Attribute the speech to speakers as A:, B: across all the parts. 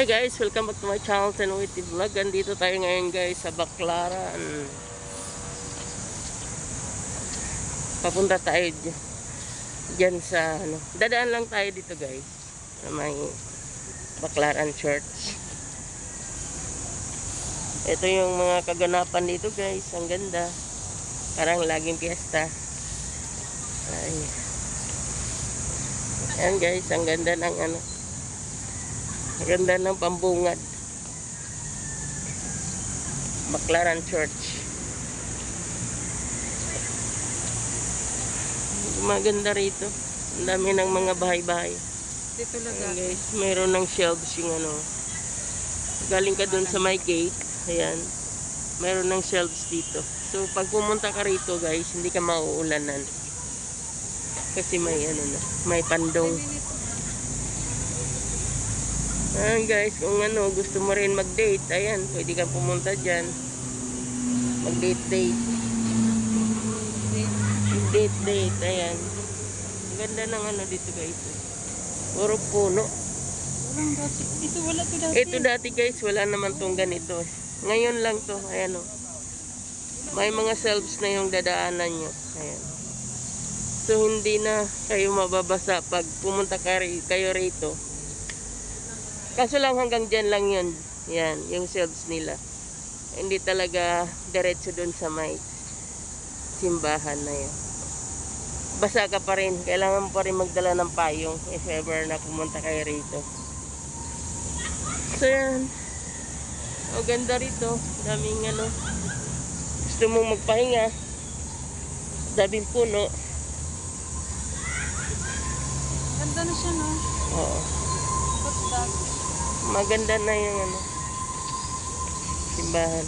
A: Hi guys, welcome back to my channel, Tenuiti Vlog. Andito tayo ngayon guys sa Baclaran. Papunta tayo dyan sa ano. Dadaan lang tayo dito guys. Sa may Baclaran Church. Ito yung mga kaganapan dito guys. Ang ganda. Parang laging piyesta. Ay. Ayan guys, ang ganda ng ano. Ang ganda ng pambungad. Baclaran Church. Maganda rito. Ang dami ng mga bahay-bahay.
B: Dito lang
A: guys, mayroon ng shelves yung ano. Galing ka dun sa my gate. Ayan. Mayroon ng shelves dito. So, pag pumunta ka rito guys, hindi ka mauulanan. Kasi may ano na, may pandong. Ayan guys, kung ano, gusto mo rin mag-date, ayan, pwede kang pumunta dyan. Mag-date-date. Date-date, ayan. Ang ganda ng ano dito guys. Puro puno.
B: Walang dati. Ito wala to dati.
A: Ito dati guys, wala naman tong ganito. Ngayon lang to, ayan o. May mga shelves na yung dadaanan nyo. Ayan. So, hindi na kayo mababasa pag pumunta kayo rito. Kaso lang hanggang dyan lang yun. Yan, yung shelves nila. Hindi talaga diretso dun sa may simbahan na yan. Basa ka pa rin. Kailangan mo pa rin magdala ng payong if ever na pumunta kayo rito. So yan. O ganda rito. Daming ano. Gusto mong magpahinga. Daming puno.
B: Ganda na siya, no?
A: Oo.
B: What's that?
A: Maganda na yung ano. Simbahan.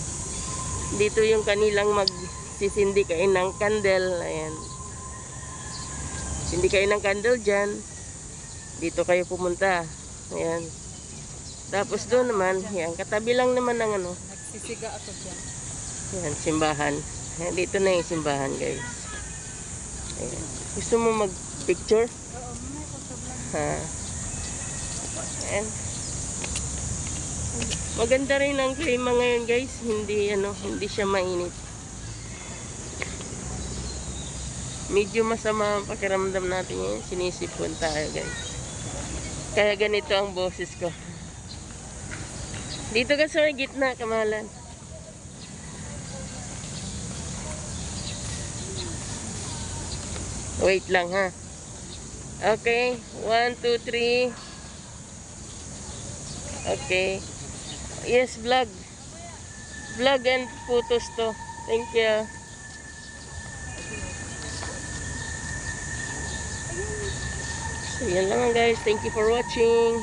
A: Dito yung kanilang magsisindi kayo ng candle. Ayan. Sindi kayo ng candle dyan. Dito kayo pumunta. Ayan. Tapos doon naman, yan, katabi lang naman ng ano,
B: Nagsisiga ako dyan.
A: Yan, simbahan. Ayan, dito na yung simbahan, guys. Ayan. Gusto mo mag-picture?
B: Oo, mamaya ko sa vlog.
A: Ha? Ayan. Maganda rin ang klima ngayon, guys. Hindi, ano, hindi siya mainit. Medyo masama ang pakiramdam natin ngayon. Sinisipon tayo, guys. Kaya ganito ang boses ko. Dito ka sa gitna, kamalan. Wait lang ha. Okay. One, two, three. Okay. Yes, vlog. Vlog and photos to. Thank you. So, yan lang guys. Thank you for watching.